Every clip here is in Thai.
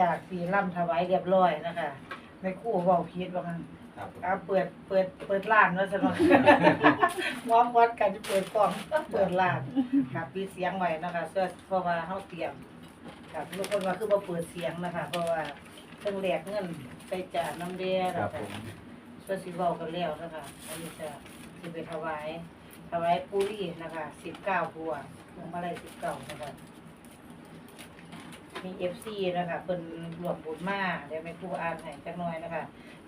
จากที่ร่ำถวายเรียบร้อยนะคะแม่ครู่เว้าผิดว่างั้นครับผมอ่าเปิดเปิดเปิดร้านวซะเนาะมองวัดกันเปิดกล้องเปิดร้านค่ะปิดเสียงไว้นะคะเพื่อเพราะว่าเฮาเตรียมค่ะทุกคนว่าคือบ่เปิดเสียงนะคะ เพราะว่าเพิ่องแหลกเงินไปจ่ายน้ำแดงครันะบผคะมเพื่อสิเว้ากันแล้วนะคะอันนี้จะสิไปถวาย ถวายปุรีนะคะสิบเก้าพวงพวงมาลัยสิบเก้านะคะ มีเอฟซีนะคะเป็นรวมบุญมาเดี๋ยวแม่ครูอ่านให้จักหน่อยนะคะ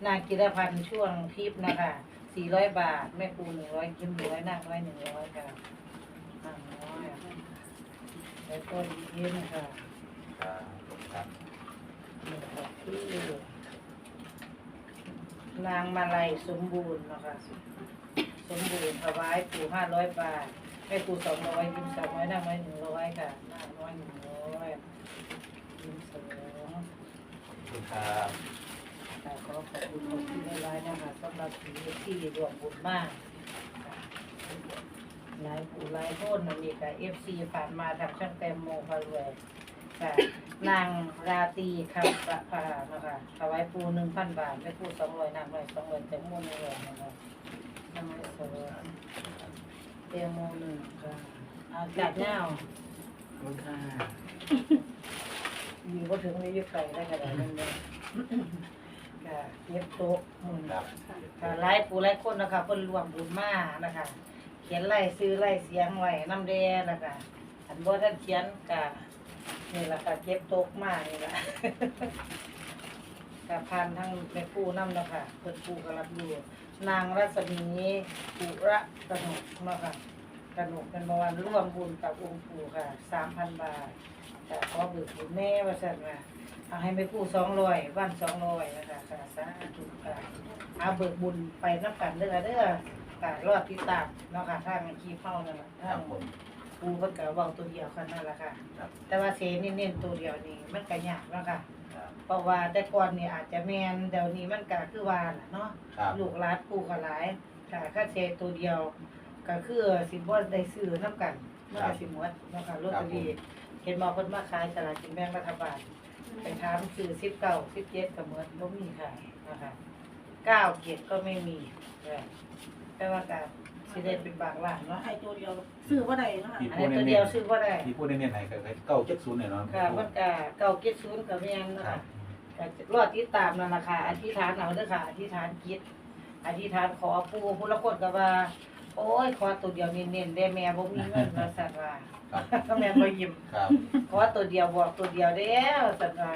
นางกิรพันธ์ช่วงทิพย์นะคะสี่ร้อยบาท แม่ครูหนึ่งร้อยกิมหนึ่งร้อยนางร้อยหนึ่งร้อยค่ะนางร้อยแล้วก็ยิ้มค่ะครับครับนี่ค่ะที่นางมาลัยสมบูรณ์นะคะสมบูรณ์ถวายปู่ห้าร้อยบาทแม่ปู่สองร้อยยิ้มสองร้อยนางร้อยหนึ่งร้อยค่ะนางร้อยหนึ่งร้อย คุณครับค่ะขอขอบคุณขอบคุณหลายๆนะคะสำหรับที่ที่รวมบุญมากค่ะหลายปู่หลายโทษมันมีกับเอฟซีผ่านมาทางช่างแตมโมพารวยค่ะนางราตรีคำประภานะคะถวายปูหนึ่งพันบาทแม่ปู่สองร้อยนางร้อยสองร้อยแตงโมหนึ่งร้อยนะคะนางร้อยสองร้อยแตงโมหนึ่งค่ะเอาจัดเงาขอบคุณค่ะ อยู่ก็ถึงได้ยึดไปได้ขนาดนั้นเลยค่ะเย็บโต๊ะอืม ครับ ค่ะหลายผู้หลายคนนะคะเพิ่นรวมบุญมานะคะ เขียนไล่ซื้อไล่เสียงไว้น้ำแดงนะคะอันบ่ท่านเขียนกะนี่แหละค่ะเจ็บโต๊ะมานี่แหละกะผ่านทั้งแม่ครู่น้ำนะคะเพิ่นครู่ก็รับอยู่นางรัศมีปุระกนกเนาะค่ะ กนกเป็นเมื่อวานร่วมบุญกับองค์ปู่ค่ะสามพันบาทแต่ขอเบิกบุญแม่ว่าสั่นว่าเอาให้แม่ครู่สองร้อยวันสองร้อยนะคะค่ะสาธุค่ะเอาเบิกบุญไปนับกันเด้อเด้อค่ะรอดที่ตามเนาะค่ะทางขี้เฝ้านั่นแหละคทารังบผมปูเพิ่นก็เว้าตัวเดียวกันนั่นแหละค่ะ ครับแต่ว่าเสเน้นๆตัวเดียวนี่มันก็ยากเนาะค่ะ ครับเพราะว่าแต่ก่อนนี่อาจจะแม่นเดี๋ยวนี้มันก็คือว่าล่ะเนาะ ครับ ลูกหลานปู่ก็หลายค่ะค่าเสตัวเดียว ก็คือสิบ่ได้ซื้อนํกันมันก็สิหมดเนาะค่ะลอตเตอรี่เห็นบอกเพิ่นมาขายสลากกินแบ่งรัฐบาลไปถามซื้อสิบเก้าสิบเจ็ดก็เหมือนบ่มีขายนะคะเก้าเจ็ดก็ไม่มีเออแต่ว่าการสิได้เป็นบางร้านเนาะไข่ตัวเดียวซื้อว่าใดเนาะอันนี้ตัวเดียวซื้อบ่ได้ที่พูดเน้นๆไหนก็เก้าเจ็ดศูนย์เนี่ยเนาะค่ะมันก็เก้าเจ็ดศูนย์ก็แม่นเนาะครัค่ะบก็รอติดตามนั่นล่ะค่ะอธิษฐานเอาเด้อค่ะอธิษฐานจิตอธิษฐานขอปู่ผู้ละคนก็ว่า โอ้ยขอตัวเดียวเน้นๆได้แม่บ่มีเงินว่าซั่นว่าครับก็แม่บ่ยิ้มครับขอตัวเดียวบอกตัวเดียวเด้อซั่นว่า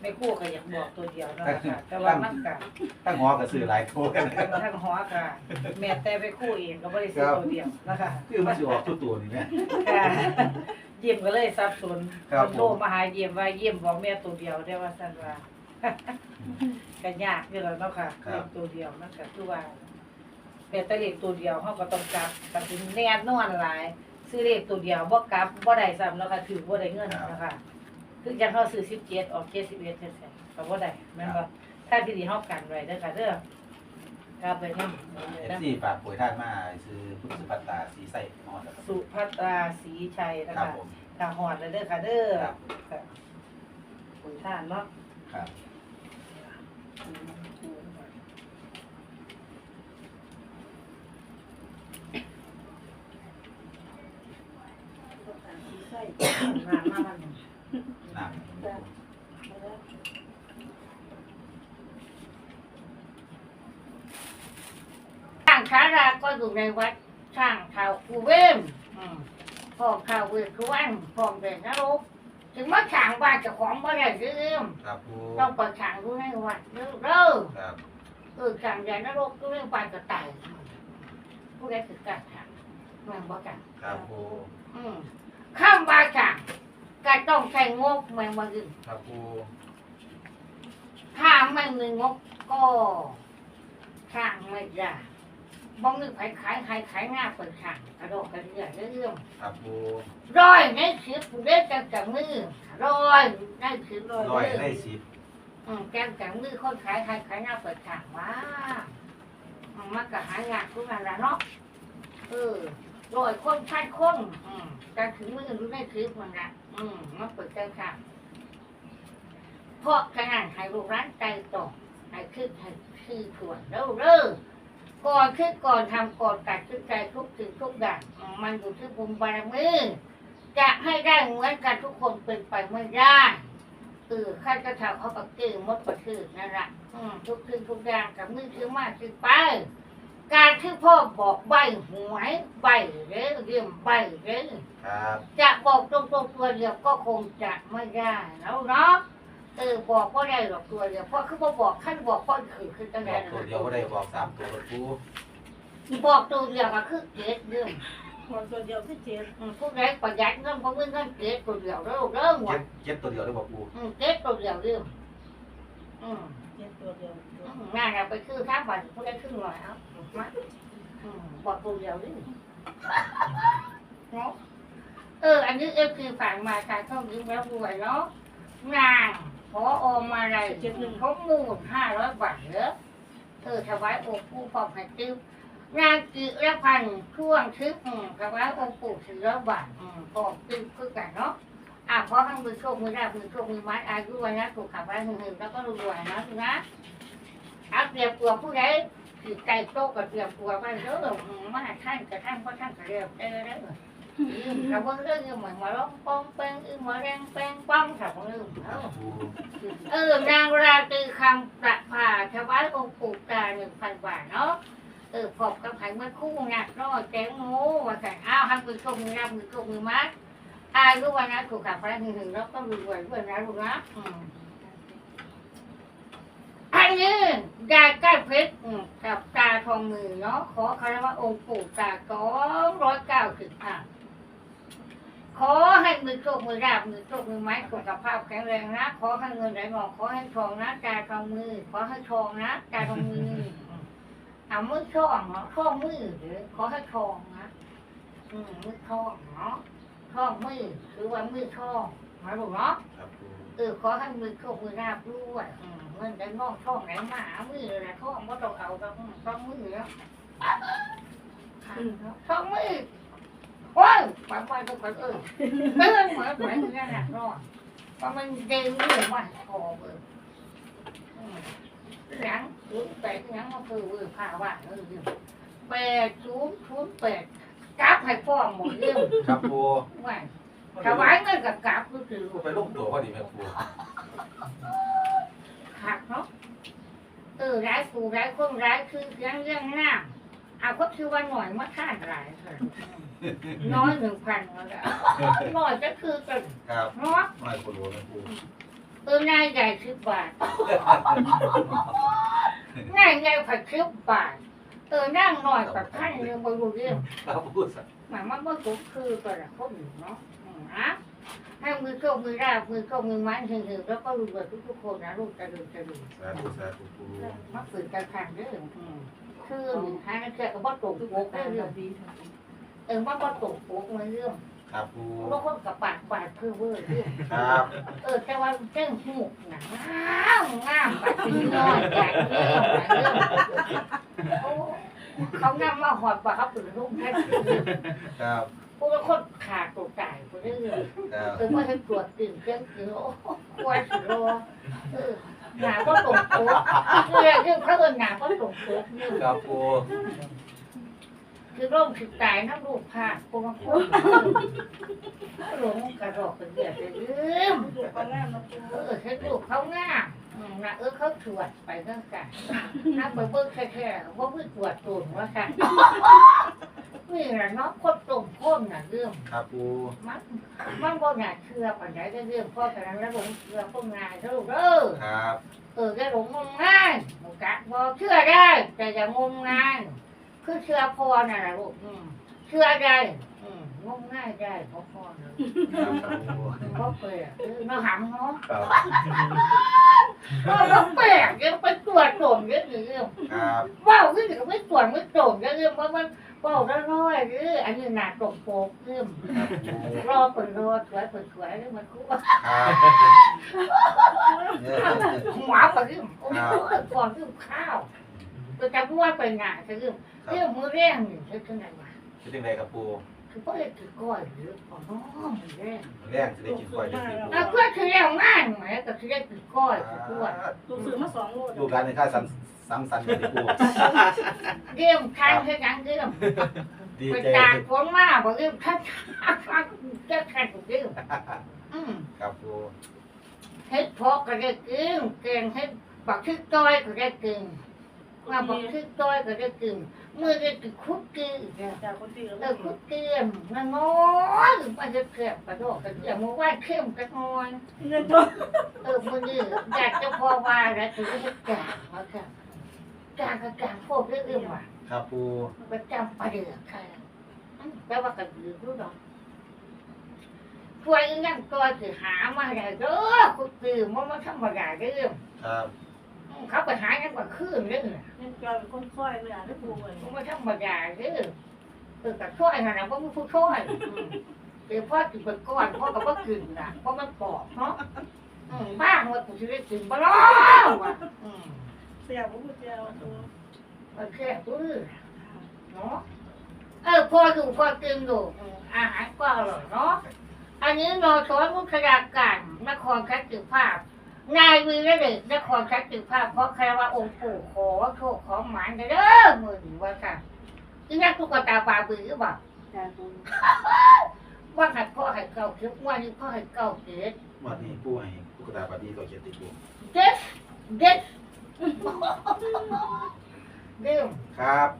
แม่ครู่ก็อยากบอกตัวเดียวนั่นแหละค่ะแต่ว่ามันก็ตั้งหอกับสื่อหลายโทกันทั้งหัวค่ะแม่แต่ไปคู่เองก็ไม่ได้ซื้อตัวเดียวนะคะคือมันสิออกทุกตัวนี่แม่ค่ะเยี่ยมก็เลยสับสนครับนโทรมาหาเยี่ยมว่าเยี่ยมบอกแม่ตัวเดียวได้ว่าสั่นว่าก็ยากอยู่แล้วเนาะค่ะเรียกตัวเดียวมันก็คือว่า แม่แต่เลขตัวเดียวเขาก็ต้องกลับก็ถึงแน่นอนหลาย ซื้อเลขตัวเดียวบ่กลับบ่ได้ซ้ำแล้วค่ะถือบ่ได้เงินนะคะคือจังเขาซื้อ17ออก71จังซี่ก็บ่ได้แม่นบ่ถ้าที่ดีเฮากันไว้เด้อค่ะเด้อกลับไปนำเอฟซีฝากป่วยท่านมาซื้อพุทธสุภัตตาสีใสนอนครับสุภัตราศรีชัยนะครัคะบผมค่ะหอดเลยเด้อค่ะเด้อครับค่ะขุนท่านเนาะ ครับใมามามาหนักช่างชาราก็อยู่ในวัดช่างเข่ากูเวมอืมพ่อข่าเวทคือวันพ่อเด่นนะลูกถึงมาช่างบ้านเจ้าของบ่ได้เรื่องครับปูต้องไปช่างดูในวัดเด้อเด้อครับเออช่างใหญ่นะลูกก็เรื่องบ้านกระต่ายผู้ใดคือการช่างมันบ่กันครับปูอืม ข้ามบาช่างก็ต้องใช้งบแมงบ่อื่นครับปูถ้าไม่มีงบก็ช่างไม่ได้บ้องนึกขายขายขายขายหน้าเปิดช่างกระโดดกระเดื่อเรื่องครับปูร้อยในสิบเด็กกันกับมือร้อยในสิบร้อยร้อยมือได้สิบอืมแกงกับมือคนขายขายขายหน้าเปิดช่างว้ามันก็หายากทุกงานละเนาะเออ ลอยคนพันคนอืมการถึงมือรู้ได้คลิปมันละอืมมันเปิดใจค่ะเพราะขนาดให้ลูกร้านใจตกให้คิดให้คือถ่วนเร็วเร็วก่อนคิดก่อนทำก่อนกัดคิดใจทุกสิ่งทุกอย่างมันอยู่ที่บุญบารมีจะให้ได้เหมือนกันทุกคนเป็นไปไม่ได้เออข้าจะทำเขากับเก่งมดประทือนั่นแหละทุกสิ่งทุกอย่างกับมือถือมากถือไป การที่พ่อบอกใบหวยใบเรื่องเรื่องใบเรื่องครับจะบอกตรงๆตัวเดียวก็คงจะไม่ได้แล้วเนาะเออบอกก็ได้หรอกตัวเดียวเพราะคือบ่บอกขั้นบอกข้อคือคือตั้งบแต่อกตัวเดียวก็ได้บอกสามตัวกับปูบอกตัวเดียวก็คือเกตเรื่องคนตัวเดียวที่เจ็ดอืมผู้ใดประหยัดเงินเพราะเงินเงินเกตตัวเดียวเริ่มเริ่มหมเจ็ดดเจ็ดตัวเดียวได้บอกปูอืมเกตตัวเดียวเรื่องอืมเจ็ดตัวเดียวอืมงานเราไปคือข้ามวันผู้ใดครึ่งหน่อยเอามาอืมบอกตัวเดียวเรื่องเนาะเออ อันนี้เอฟซีฝากมาการเข้ายิ้มแล้วรวยเนาะนางพออมาอะไรเจ็ดหนึ่งเขามูลห้าร้อยบาทเนอะเออถวายองค์ปู่ปอบให้ติ้วนางกิรพันธ์ช่วงทึกอืมถวายองค์ปู่สี่ร้อยบาทอืมปอบติ้วคือกันเนาะ อะขอให้มือโชคมือราบมือโชคมือไม้อายุวันนะถูกขับไว้หึงๆแล้วก็รวยๆนะทีนะเอาเตรียมตัวผู้ใดถือไก่โต๊ะกับเตรียมตัวไว้เด้ออืมมาท่านกับท่านเพราะท่านก็เรียบได้แล้วอืมแต่ว่าเรื่องเหมือนมาร้องป้องแป้งอืมมาแรงแป้งป้องค่ะของลืมครับปูเออนางราตรีคำประภาถวายองค์ปู่ตาหนึ่งพันบาทเนาะเออพบกับไผ่เมื่อคู่หนักน้อยแจ้งงูว่าแต่อ้าวทำมือโชคมือรับมือโชคมือมัด อายุวันนั้นถูกขับไปหนึ่งแล้วก็รวยๆด้วยนะลูกนะอันนี้ยาก้เพชรกับตาทองมือเนาะขอคารวะองค์ปู่ตาสองร้อยเก้าสิบห้าขอให้มือโชคมือราบมือโชคมือไม้สุขภาพแข็งแรงนะขอให้เงินไหลมองขอให้ทองนะกาทองมือ ขอให้ทองนะกาทองมือเอามือช่องเนาะช่องมือหรือขอให้ทองนะ อืมมือทองเนาะ ช่องมือคือว่ามือทองมาลูกเนาะครับปูเออขอให้มือโชคมือราบด้วยอืมเงินได้งอกช่องไหนมาหามือเลยนะช่องก็ต้องเอาแล้วช่องมือแล้วช่องมือว้าวไปไปไปไปเออเออเหมือนเหมือนเหมือนกันนะรอดเพราะมันเด้งเรื่องว่าคอเอออืมหนังศูนย์แปดหนังมันคือเรื่องผ้าว่าเออ แปดศูนย์ศูนย์แปด กราฟให้ฟ้องหมดเรื่องครับปูว่าถวายเงินกับกราฟก็คือไปลงตัวพอดีไหมปูขาดเนาะเออร้ายกูร้ายคนร้ายคือเรื่องเรื่องหน้าเอาก็คือว่าหน่อยมาท่านหลายเถอะน้อยหนึ่งพันแล้วก็หน่อยก็คือกันครับเนาะน้อยโคโลนะปูเออนายใหญ่สิบบาทนายใหญ่ผัดสิบบาท เออนั่งหน่อยกับท่านเรื่องบรูเรื่องครับปูสักหมายว่าเมื่อกี้คือตัวละคนอยู่เนาะอืมนะให้มือโชคมือราบมือโชคมือไม้ถึงๆแล้วก็รวยๆทุกๆคนนะลูกจะดูจะดูสาธุสาธุปูมาฝืนกันทางเด้ออืมคือหนึ่งห้าแค่ก็บ่ตกโปกได้เรื่องเออว่าบ่ตกโปกมาเรื่องครับปูบางคนกับปากปากคือเวอร์เรื่องครับ เออแต่ว่าเจ้งหูกหนังงามงามแบบนี้น้อยใหญ่เรื่อง หลายเรื่องโอ้เขานำมาหอดว่าเขาเป็นลูกแค่ครับพวกเราคนขาดตัวตายคนเรื่อยครับเออว่าให้ตรวจตื่นเต้นคือโอ้ควายสิโลเออหนาก็ตรงโต๊ะเรื่องเรื่องเขาเออหนาก็ตรงโต๊ะเรื่องครับปู คือร่มถึกตายน้ำลูกพาพวกมันโคตรหลงกระดอกกระเดียดเลยลืมดูปลาแรกมปูเออเห็นลูกเขาง่ามอืมนะเออเขาตรวจไปเรื่องกันนะไปเบิ่งแค่ๆว่าเพิ่งตรวจตุ่นว่าค่ะนี่แหละเนาะคนตรงคนน่ะเรื่อง ครับปูมันมันบ่น่าเชื่อปัญญาเรื่องพ่อแต่นั้นแล้วหลงเชื่อพวกงานเด้อเด้อ ครับ เออได้หลงงมงายหนูกะบ่เชื่อได้ แต่อย่างงมงาย คือเชื่อพ่อน่ะล่ะลูกอืมเชื่อได้อืมงมง่ายได้เพราะพ่อน่ะครับปูเพราะเปลือกเออเนาะหำเนาะครับเออเนาะแปลกยังไปตรวจโจมเยอะอยู่เรื่องครับว้าวขึ้นก็ไม่ตรวจไม่โจมเยอะเรื่องเพราะมันเว้าได้น้อยเอออันนี้หนาตรงโปกเรื่องครับปูรอเปิดรอสวยเปิดสวยเรื่องมันคู่ครับเนี่ยหัวปะเรื่องโอ้ยก่อนเรื่องข้าวก็จะพูดว่าไปงานคือเรื่องครับ เรื่องมือแรงนี่คือจังไดวะเป็นยังไงครับปูคือพ่อเลยคือก้อยหรือพ่อน้องมือแรงแรกจะได้กินกล้วยจะกินปูแล้วเพื่อคือแรงงานไหมก็คือได้คือก้อยคือก้อยลูกซื้อมาสองโลลูกร้านในค่าสังสังสรรค์กันที่ปูเรื่องทางคือหยังเรื่องดีไปใจตากฝนมาบอกเรื่องท่านท่านจะแข่งเรื่องอืมครับปูเฮ็ดเพาะก็ได้กินแกงเฮ็ดบักทึกต้อยก็ได้กิน ว่าบักทึกต้อยก็ได้กินมือได้กินคุกกี้อีกแล้วจากคนที่เออคุกกี้มันน้อยมันจะเกลียบกระโดดกระเดียบมือว่าเข้มกระนอยเงินตัวเออมือนี่อยากจะพอว่าแล้วถึงจะกางมาค่ะกางก็กางพวกเรื่องว่าครับปูประจำประเดือกค่ะอืมแปลว่ากระดือรู้ดอกช่วยอีนั่นตัวคือหามาได้เด้อคุกกี้มันมันธรรมดาเรื่องครับ เขาไปหากันกว่าคืนเรื่องน่ะเงินกลายเป็นคนค่อยเลยอะได้ปูเลยมันไม่ธรรมดาเด้อเออกับช่วยนะนะว่ามันผู้ช่วยอืมเดี๋ยวพ่อกินเป็นก้อนพ่อกับพ่อกินน่ะเพราะมันปอกเนาะอืมบ้างว่ากูจะได้กินบ้าล้อว่ะอืมเสียบุ้งเจียวปูมันแค่ปื้อเนาะเออพอดูพอกินดูอืมอาหารก็อร่อยเนาะอันนี้นอช้อนมุขยาการนครคัตติภาพ นายวีระเดชนครคัตติภาพเพราะใครว่าองค์ปู่ขอโชคขอหมานเด้อมือนี้ว่าค่ะอีนักตุ๊กตาปลาบือหรือเปล่าจากปูว่าหัดพ่อให้เก่าเก็บว่านี่พ่อให้เก่าเก็บวันนี้ปูให้ตุ๊กตาปาร์ตี้ตัวเขียนติดปูเด็ดเด็ดเรื่องครับ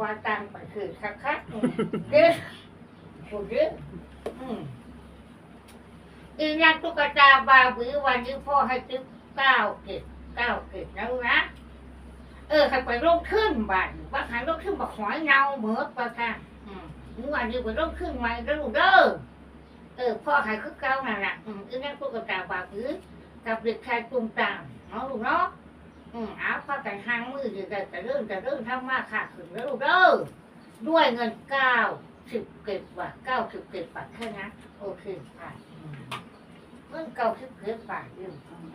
ว่าตังไปคือคักคักอืมเด็ดผู้เด็ดอืม อีนักตุ๊กตาบาบือวันนี้พ่อให้ติ๊บเก้าเก็บเก้าเก็บนะลูกนะ เออขันไปร่มขึ้นบ้านว่าขันร่มขึ้นบักหอยเงาเหมือปะค่ะอืมนี่วันนี้ไปร่มขึ้นใหม่แล้วลูกเด้อเออพ่อใหายคือเก่านั่นแหละอืมอีนั่นตุ๊กตาบาบือกับเด็กชายตุ่มตามเนาะลูกเนาะอืมเอาพ่อกันหางมืออยู่แต่แต่เรื่องแต่เรื่องทำมาขาดถึงแล้วลูกเด้อด้วยเงินเก้าสิบเก็บบาทเก้าสิบเก็บบาทแค่นั้นโอเคผ่านอื มเงินเก้าสิบเก็บบาทอยู่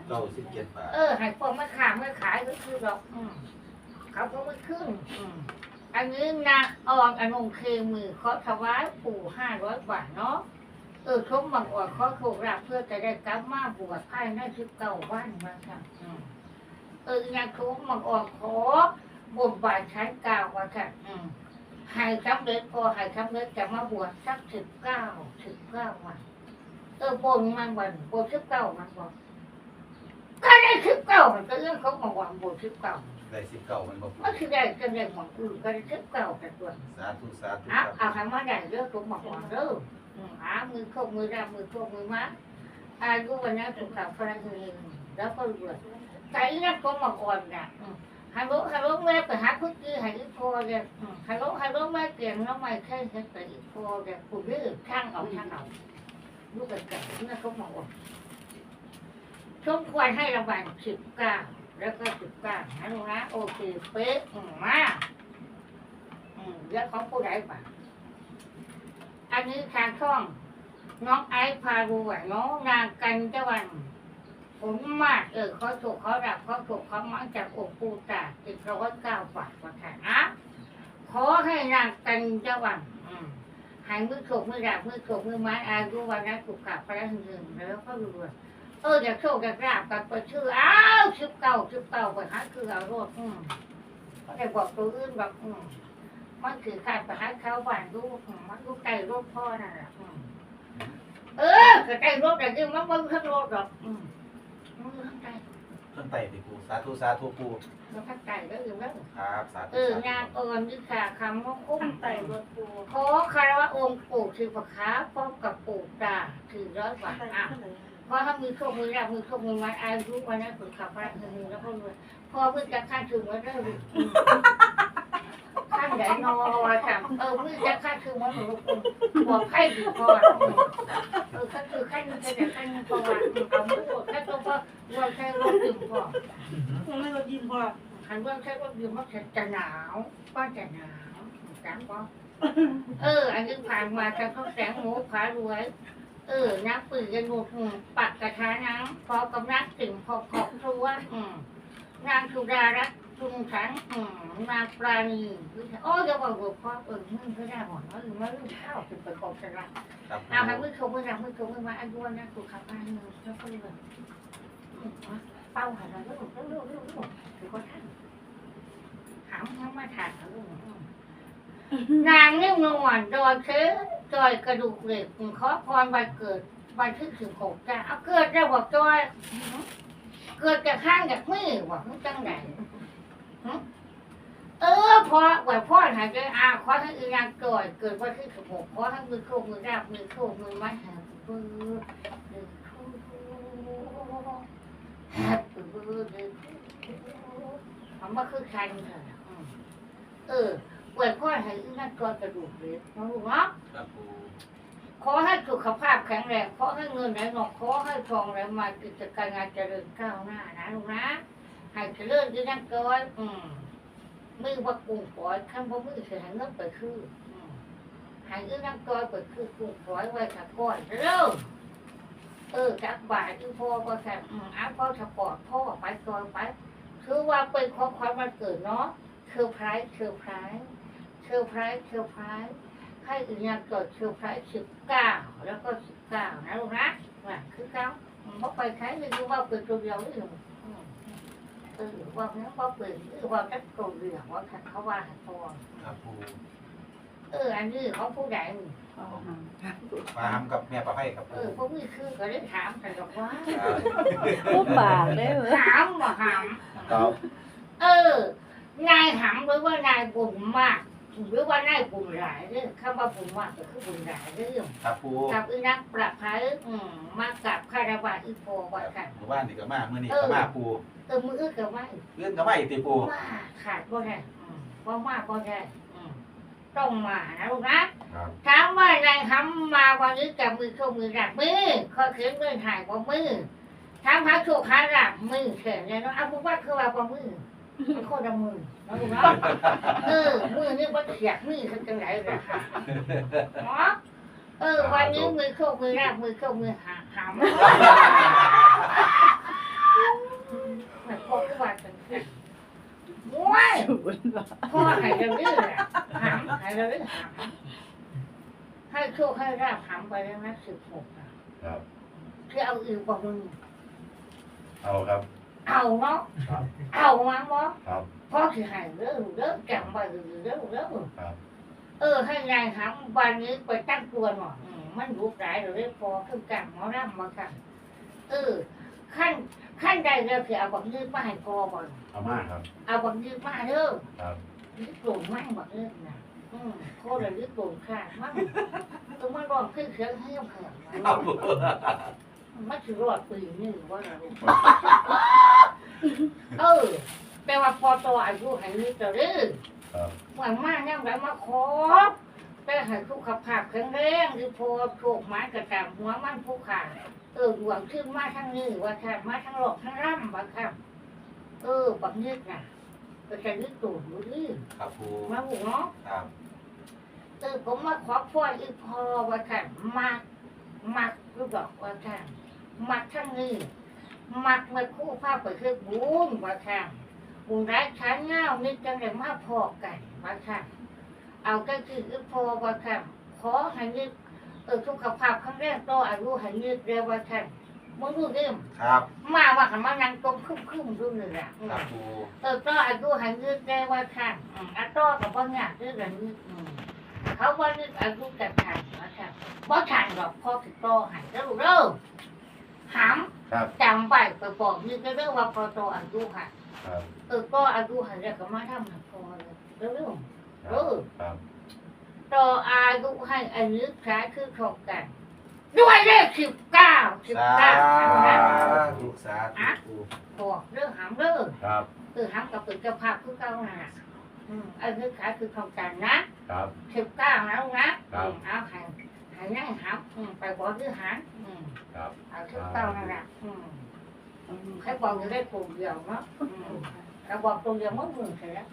เก้าสิบเจ็ดบาทเออให้พวกมาขายมาขายก็คือดอกอืมเขาก็ไม่ขึ้นอืมอันนี้นะออนอนงเคมือเขาถวายปู่ห้าร้อยบาทเนาะเออชมบางอ่อนเขาถูกรับเพื่อจะได้กลับมาบวชภายในสิบเก้าวันมาค่ะอืมเออยาชมบางอ่อนขอบนบาทชั้นเก้าว่าค่ะอืมให้สำเร็จพอให้สำเร็จจะมาบวชสักสิบเก้าสิบเก้าวัน เออบนมันวันบนสิบเก้ามันบอกก็ได้สิบเก้ามันก็เรื่องของหมอวังบนสิบเก้าได้สิบเก้ามันบอกปูก็คือได้ก็ได้หมออื่นก็ได้สิบเก้าแต่ตัวสาธุสาธุคอะรับเอาคำว่าได้เรื่องของหมอวังเด้ออืมอะมือโคกมือดำมือโคกมือมัดอายุวันนั้นถูกข่าวพลังเงินแล้วก็รวยแต่อีนั่นของหมออ่อนน่ะอืมฮัลโหลฮัลโหลแม่ไปหาคุกกี้ให้อีพอเลยอืมฮัลโหลฮัลโหลแม่เก่งแล้วไม่แค่เห็นแต่อีพอเลยผู้ดื้อช่างเอาช่างเอา ลูกกระแก่นั่นของหมออ่อนสมควรให้รางวัลสิบเก้าแล้วก็สิบเก้านะลูกนะโอเคเป๊ะมากอืมแล้วของผู้ใดบ้างอันนี้ทางช่อง น้องไอซ์พารวยน้องนางกันจวันผมมากเออเขาถูกเขาดับเขาถูกเขามังจากองค์ปูตาติดร้อยเก้าบาทมาค่ะนะขอให้นางกันจวัน หายมือโขกมือดับมือโขกมือไม้อายุวันนั้นถูกขับไปแล้วหนึ่งแล้วก็รวยเอออยากโชคอยากราบกันไปชื่ออ้าวชิบเก่าชิบเก่าไปหาคือเอารถอืมก็ได้บอกตัวอื่นบอกอืมมันคือขาดไปหาเขาบ้านดูอืมมันดูใกล้รถพ่อน่ะอืมเออก็ใกล้รถแต่ยังมันมันทั้งรถหรอกอืม เครื่องไต่ติปูสาธุสาธุปูมันทั้งใกล้แล้วอยู่แล้วครับสาธุเออสาธุงานเอิญวิชาคำว่าคุ้มตั้งไตแต่รถปูขอคารวะองค์ปู่คือประค้าพร้อมกับปู่ตาถือร้อยบาทตั้งอะแต่ไหนพอถ้ามือโชคมือรับมือโชคมือมัดอายุวันนั้นฝึกขับพระเงินแล้วก็รวยพอเพิ่งจะขั้นถึงวันนั้นขั้นใหญ่นอว่าค่ะเออมือจะขั้นถึงวันหนูบอกให้ดีพอเออขั้นคือขั้นนึงจะขั้นพอวันเอามือโด ดขั้นตัวพอรวมใช้รถดื่มพอยังไม่เรายินพอขันรวมใช้รถดื่มมันจะหนาวก็จะหนาวจังปอเออ อันนี้ผ่านมาจะเขาแสงหมูขารวย เออนักปืนกันหนุดอืมปักกระทะน้ำพอกำนักถึงพอขอบครัวอืมนางสุดารัตน์จุงฉันอืมนาปราณีโอ้ยจะบอกว่าพ่อเออมึงก็ได้หมดว่ามึงว่าลูกข้าวเป็นประกอบชนะครับปูเอาให้มือเขามือหลังมือเขามือมาอันวนนะกูขับมาหนึ่งแล้วก็เลย เป้าหันแล้วลูกลูกลูกลูกคือคนท่านถามทั้งมาถามลูกนางนิ่มนวลดอยเชื้อจอยกระดูกเหล็กขอพรวันเกิดวันที่สิบหกจ้าเอาเกิดได้บอกจอย เกิดจากข้างจากมือบอกมึงจังไหนเออพอไหวพ่อหายใจอาขอทั้งอีนางก่อยเกิดวันที่สิบหกขอทั้งมือโคกมือราบมือโคกมือไม้หางคู่แฮปปี้เบิร์ดเดย์คำว่าคือใครเถอะเออไหวพ่อหายอีนางก่อยกระดูกเลยน้องลูกเนาะครับปูขอให้สุขภาพแข็งแรง ขอให้เงินไหลนองขอให้ทองไหลมากิจการงานเจริญก้าวหน้านะลูกนะให้เจริญยิ่นักก้อยอืมมือว่ากุ้งฝอยข้างบ่มือเสียให้เงินไปคืออืมให้ยิ่งนักก้อยไปคือกุ้งฝอยไว้ถักก้อยเร็ว เออจักบาทที่พ่อก็แค่อืมอ้าวพ่อสปอร์ตพ่อไปก้อยไปคือว่าเป็นของขวัญวันเกิดเนาะเซอร์ไพรส์เซอร์ไพรส์เซอร์ไพรส์เซอร์ไพรส์ให้อีกอย่างเกิดเชื้อไฟสิบเก้าแล้วก็สิบเก้านะลูกนะว่าคือเก้าเพราะไปใช้ไม่รู้ว่าเป็นตัวเดียวหรือเออว่าเนี้ยว่าเป็นหรือว่าแค่ตัวเดียวว่าเขาว่าหันตัวครับปู เออ อันนี้เขาผู้ใหญ่ปลาหำกับแม่ปลาไผ่ครับเอปูอพวกนี้คือก็ได้ถามกันหรอกว่าผู้ปากได้เหรอถามว่าหามครับเออ นายหำหรือว่านายบุญมากหรือว่านายบุญหลายเรื่องคำว่าบุญมากก็คือบุญหลายเรื่องครับปูกับอีนักประภัยอืมมากับคาราวาอีโฟวัดกันหมู่บ้านนี่ก็มาเมื่อนี้ก็มาปูเออมืออื้อกับไม่เลื่อนก็มาอีกตีปูว่าขาดบ่ได้อืมบ่มาบ่ได้อืม ต้องมานะลูกนะครับถามว่านายทำมาวันนี้กับมือเข้ามือรักมือเขาเขียนมือถ่ายบ่มือถามหาโชคหารักมือเขียนเนี่ยเนาะเอาบุว่าคือว่าบ่มือมันโคตรละมือนะลูกเนาะเออมือนี่บ่เสียกมือคือจังไหนล่ะค่ะเนาะเออวันนี้มือเข้ามือรักมือเข้ามือหาหามมันพอคือว่าจัง ซั่นม้วยพ่อให้เราเรื่องหามให้เราเรื่องหามให้โชคให้ราบหามไปแล้วนะสิบหกอะครับ คือเอาอีกบอกมึงเอาครับ เอาเนาะครับเอามาเนาะครับพ่อคือให้เรื่องเรื่องแก่งไปเรื่องเรื่องเรื่องครับเออให้นายหามวันนี้ไปตั้งตัวหน่อยมันรู้หลายเราได้พอขึ้นกันหมอร่ำมากันเออขั้น ขั้นใดเราคือเอาบักยืดมาให้พอบ่อนเอามากครับ เอาบักยืดมาเด้อครับนี่โกรธมากบอกเรื่องนะอืมโคตรเลยนี่โกรธค่ะมากตรงมันร้องขึ้นเสียงให้เผื่อครับปูมันถือรอดปีนี่ว่าเราเออแต่ว่าพอตัวอายุให้นี่จะเรื่อครับหวังมากยังแบบมาขอแต่ให้สุขภาพแข็งแรงหรือพอโชคหมายกระตามหัวมันผู้ขา เออหวังขึ้นมาทั้งนี้ว่าค่ะมาทั้งหลอกทั้งร่ำว่าค่ะเออบักนึกนะก็จะนึกตูดอยู่ดิครับปูมาหูเนาะครับเออผมมาขอพรอีกพอว่าค่ะมักมักรู้ดอกว่าค่ะมักทั้งนี้มักมาคู่ภาพไปคือบุญว่าค่ะบุญร้ายช้างเงานี่จังเลยมาพอกันว่าค่ะเอาก็คืออีกพอว่าค่ะขอให้นึกเออสุขภาพครั้งแรกต่ออายุให้นึกเร็วว่าค่ะมึงรู้เรื่องครับมาว่ากันมานั่งตรงคึ้มคึ้มๆดูเลยอะอืมครับปูเออก็อายุหันยืดได้ว่าค่ะอืมอาต้อกับบ่งากยืดกันยืดอืมเขาว่ายืดอายุกันทันนะค่ะบ่ทันหรอกพ่อติดต่อหันแล้วลูกเด้อหามครับจำไปไปบอกยืดได้เรื่องว่าพอโตอายุค่ะครับเออก็อายุหันแล้วก็มาทำหันพอเลยเร็วครับครับๆ ต่ออายุให้อายุคล้ายคือครบกัน ด้วยเลขสิบเก้าสิบสาเก้านะธุสาธุปูบอกเรื่องหามเรื่องครับคือหามกับเป็นเจ้าภาพคือเก้าน่ะอืมอายุคล้ายคือครบกันนะครับสิบเก้านะลูกนะครับอืมเอาใหายหายนั่งหามอืมไปบอกคือหามอืมครับเอาสิบเก้านั่นแหละอืมอืมใครบอกจะได้กลุ่มเดียวเนาะ อืมเราบอกตรงเดียวมันมึงเสร็จแล้ว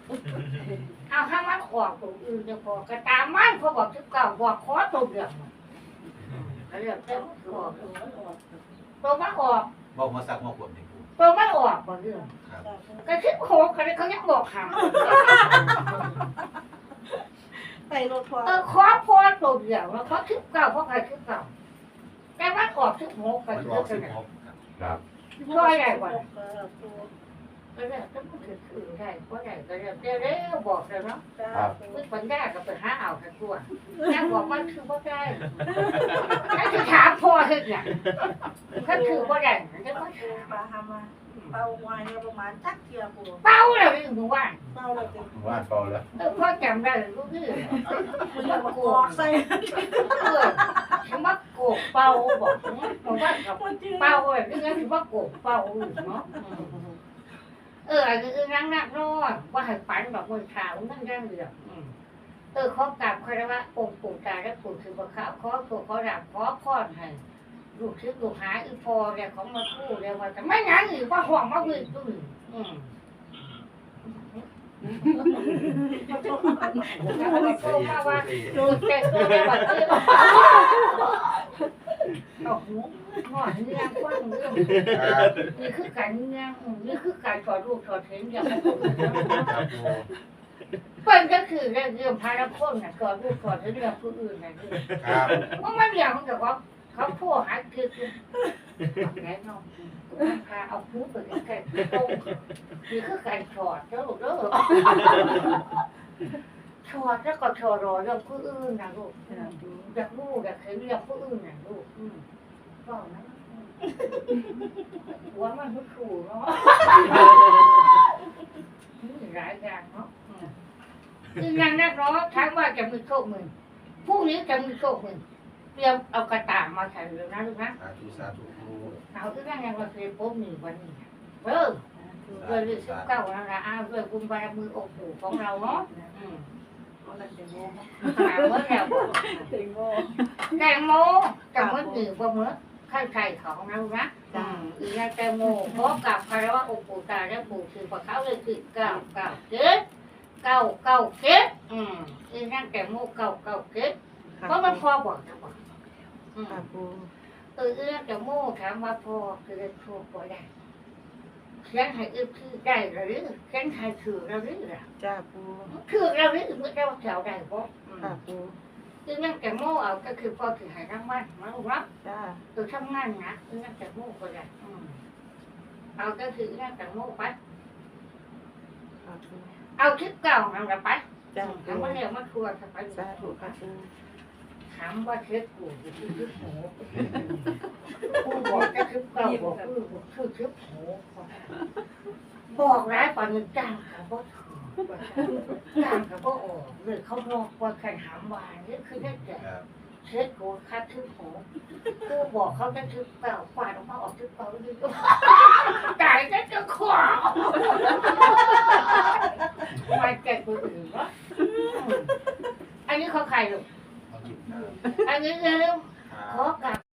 เอาถ้ามันออกตรงอื่นจะพอกระตามมันพอบอกสิบเก้าบอกขอตรงเดียวเรียกเต็มตัวตัวมันออกบอกมาสักมาขวบนี่ปูตัวมันออกบ่เรื่องครับก็คิดโหกันเลยเขายังบอกหามไปรถพอเออขอพอตัวเดียวแล้วเขาคิดเก่าเพราะใครคิดเก่าแต่ว่าออกคิดโหกัมันนคิออกดสิกันบเนี่ยหกครับครับช่วยได้กว่า เออปูก็ได้ก็มันคือคือได้เพราะได้ก็ได้เดี๋ยวเร็วบอกเลยเนาะจ้าปูมึงปัญญาก็ไปหาเอาแต่ตัวแม่บอกมันคือว่าได้ถ้าจะถามพ่อเฮ็ดหยังถ้าคือว่าได้มันจะมาถามปลาหามาเป่าวายประมาณจักเทียปูเป้าแล้วนี่หนูว่าเป่าเลยจ้ะว่านเปล่าแล้วเออพ่อจำได้เลยลูกนี่มันจะมาออกใส่เออคำว่าโกกเป่าบอกผมว่ากับมันจืดเป่าเลยนี่ก็คือว่าโกกเป่าเนาะ เอออันนี้คือนั่งนักนอนว่าให้ฝันแบบมือขาวนั่งย่างเหลืองเออขอกราบคารวะองค์ปู่ตาและปู่คือพระขาวขอตัวขอดาบขอพรให้ลูกชิดลูกหาอีพอเนี่ยของมาคู่เนี่ยว่าแต่ไม่งั้นอีกว่าห่วงมาวิ่งตุ้ยอืมแล้วก็โทรมาว่าดูเจ็บตัวได้แบบนี้ โอ้โหหอดเงี้ยกว้างเรื่องนี่คือการเงี้ยนี่คือการถอดรูปถอดเห็นอย่างนั้ครับปูเป็นก็คือเรื่องเรื่องพาราพ้นน่ะถอดรูปถอดเห็นอย่างผู้อื่นน่ะนี่ครับว่ามันอย่างของแต่ว่าเขาพูดหาคือคือไหนเนาะพาเอาหูไปใกล้ๆตรงนี่คือการถอดเด้อลูกเด้อ ถอดแล้วก็ถอดรอเรื่องผู้อื่นนะลูกอยากรู้อยากเห็นอยากผู้อื่นน่ะลูกอืมก็นะหัวมันไม่ถูกเนาะนี่หลายอย่างเนาะอืมคืองานนักร้องทั้งว่าจะมีโชคหมื่นพรุ่งนี้จะมีโชคหมื่นเตรียมเอากระต่ายมาใส่เลยนะลูกนะสาธุสาธุปูเอาที่นั่งยังเราเคยพบหนึ่งวันนี้เออเรื่องที่สิบเก้าแล้วนะอ้าวเรื่องบุญบารมีองค์ปู่ของเราเนาะ อืมมันจะโง่หาเมื่อแล้วบอกถึงโง่แตงโมแต่เมื่อหนึ่งว่เมื่อข้าใครของเรานะอืมอีนางแตงโมพบกับคารวะองค์ปู่ตาและปู่คือพระเขาเลยคือเก้าเก้าเจ็ดเก้าเก้าเจ็ดอืมอีนางแตงโมเก้าเก้าเจ็ดเพราะมันพอบอกนะบอกอืมค่ะปู เอออีนางแตงโมถามว่าพอคือเรื่องโชคบ่ได้ เขียนให้อึคือได้หรือเขียนให้ถือเราหรือจ้าปูถือเราหรือเมื่อเจ้าแถวใดบ่อืมค่ะปูคือนั่งแต่โม่เอาก็คือพอถือหายทั้งวันมาลูกรับจ้าคือทำงานนะคือนั่งแต่โม่ก็ได้อืมเอาก็คือนั่งแต่โม่ไปค่ะปูเอาคลิปเก่าทำกันไปจ้าถามว่าเรียกมาทัวร์ทำไปสาธุค่ะปู ถามว่าเช็ดกูอยู่ที่คลิปโหกูบอกจะคลิปเก่าบอกคือคือคลิปโหบอกร้ายปานนี้จ้างกับบ่ถูกจ้างกับบ่ออกเลยเขาบอกว่าใครถามว่านี่คือได้แก่เช็ดโกค่าทึบโหกูบอกเขาจะทึบเปล่าฝ่ายออกมาออกทึบเปล่าดีก็จ่ายจะจะขวาไม่แก่คนอื่นวะอันนี้เขาใครหรอ อันนี้เร็วขอกลับ